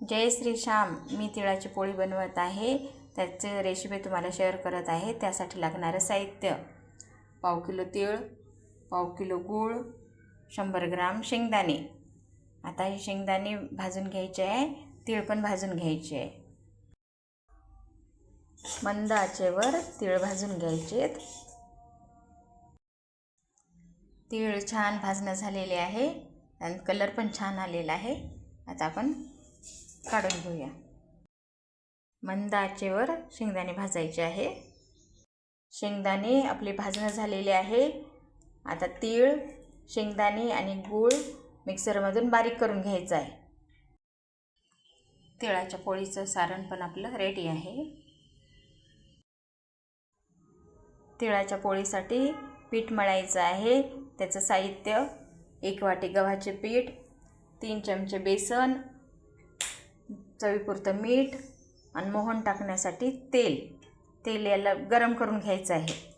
जय श्री श्याम मी तिळाची पोळी बनवत आहे. त्याचे रेसिपी तुम्हाला शेअर करत आहे. त्यासाठी लागणारं साहित्य. पाव किलो तीळ पाव किलो गूळ शंभर ग्राम शेंगदाणे. आता हे शेंगदाणे भाजून घ्यायचे आहे. तीळ पण भाजून घ्यायचे आहे. मंद आचेवर तीळ भाजून घ्यायचे तीळ छान भाजणं झालेले आहे. आणि कलर पण छान आलेला आहे. आता आपण काढून घेऊया. मंद आचेवर शेंगदाणे भाजायचे आहे. शेंगदाणे आपले भाजणं झालेले आहे. आता तीळ शेंगदाणे आणि गूळ मिक्सरमधून बारीक करून घ्यायचं आहे. तिळाच्या पोळीचं सारण पण आपलं रेडी आहे. तिळाच्या पोळीसाठी पीठ मळायचं आहे. त्याचं साहित्य एक वाटी गव्हाचे पीठ तीन चमचे बेसन चवीपुरतं मीठ आणि मोहन टाकण्यासाठी तेल. तेल याला गरम करून घ्यायचं आहे.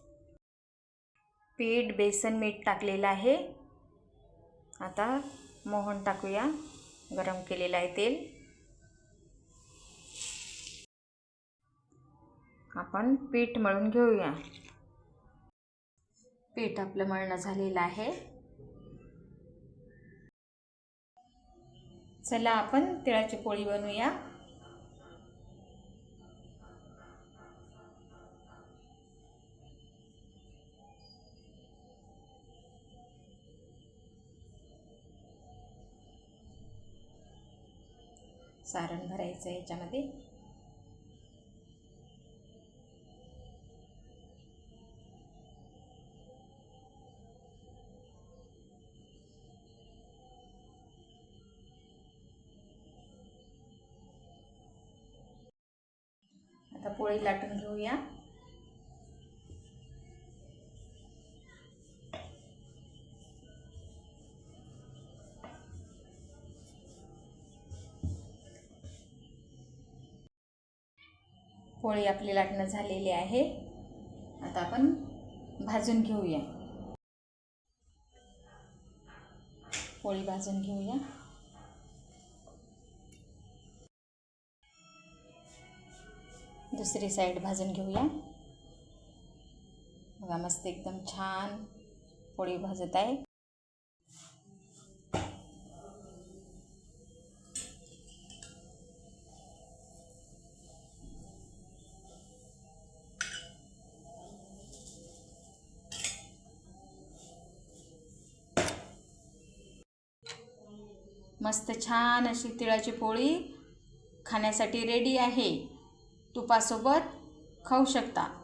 पीठ बेसन मीठ टाकलेलं आहे. आता मोहन टाकूया. गरम केलेलं आहे तेल. आपण पीठ मळून घेऊया. पीठ आपलं मळणं झालेलं आहे. चला आपण तिळाची पोळी बनवूया. सारण भरायचं आहे याच्यामध्ये. पोळी लाटून घेऊया. पोळी आपली लाटणं झालेली आहे. आता आपण भाजून घेऊया. पोळी भाजून घेऊया. दुसरी साईड भाजून घेऊया. बघा मस्त एकदम छान पोळी भाजत आहे. मस्त छान अशी तिळाची पोळी खाण्यासाठी रेडी आहे. तुपासोबत खाऊ शकता.